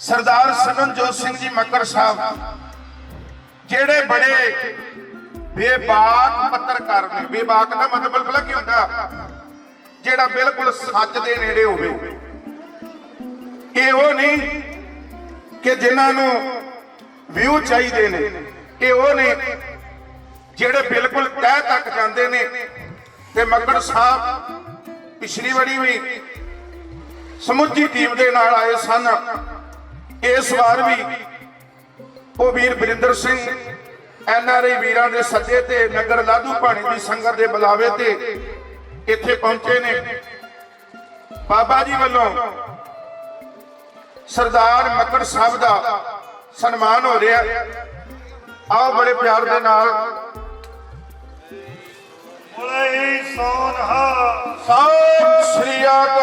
ਸਰਦਾਰ ਸਗਨਜੋਤ ਸਿੰਘ ਜੀ ਮੱਕਰ ਸਾਹਿਬ, ਜਿਹੜੇ ਬੜੇ ਬੇਬਾਕ ਪੱਤਰਕਾਰ ਨੇ, ਬੇਬਾਕ ਦਾ ਮਤਲਬ ਭਲਾ ਕੀ ਹੁੰਦਾ? ਜਿਹੜਾ ਬਿਲਕੁਲ ਸੱਚ ਦੇ ਨੇੜੇ ਹੋਵੇ। ਇਹ ਉਹ ਨਹੀਂ ਕਿ ਜਿਨ੍ਹਾਂ ਨੂੰ ਵਿਊ ਚਾਹੀਦੇ ਨੇ। ਇਹ ਉਹ ਨੇ ਜਿਹੜੇ ਬਿਲਕੁਲ ਤਹਿ ਤੱਕ ਜਾਂਦੇ ਨੇ। ਤੇ ਮੱਕੜ ਸਾਹਿਬ ਪਿਛਲੀ ਵਾਰੀ ਵੀ ਸਮੁੱਚੀ ਟੀਮ ਦੇ ਨਾਲ ਆਏ ਸਨ। ਇਸ ਵਾਰ ਵੀ ਉਹ ਵੀਰ ਬਰਿੰਦਰ ਸਿੰਘ ਐਨਆਰਆਈ ਵੀਰਾਂ ਦੇ ਸੱਦੇ ਤੇ ਨਗਰ ਲਾਧੂ ਪਾਣੀ ਦੀ ਸੰਗਤ ਦੇ ਬੁਲਾਵੇ ਤੇ ਇੱਥੇ ਪਹੁੰਚੇ ਨੇ। ਬਾਬਾ ਜੀ ਵੱਲੋਂ ਸਰਦਾਰ ਮੱਕੜ ਸਾਹਿਬ ਦਾ ਸਨਮਾਨ ਹੋ ਰਿਹਾ। ਆਓ ਬੜੇ ਪਿਆਰ ਦੇ ਨਾਲ। ਬੋਲੇ ਸੋਨਹਾ ਸਤਿ ਸ੍ਰੀ ਅਕਾਲ।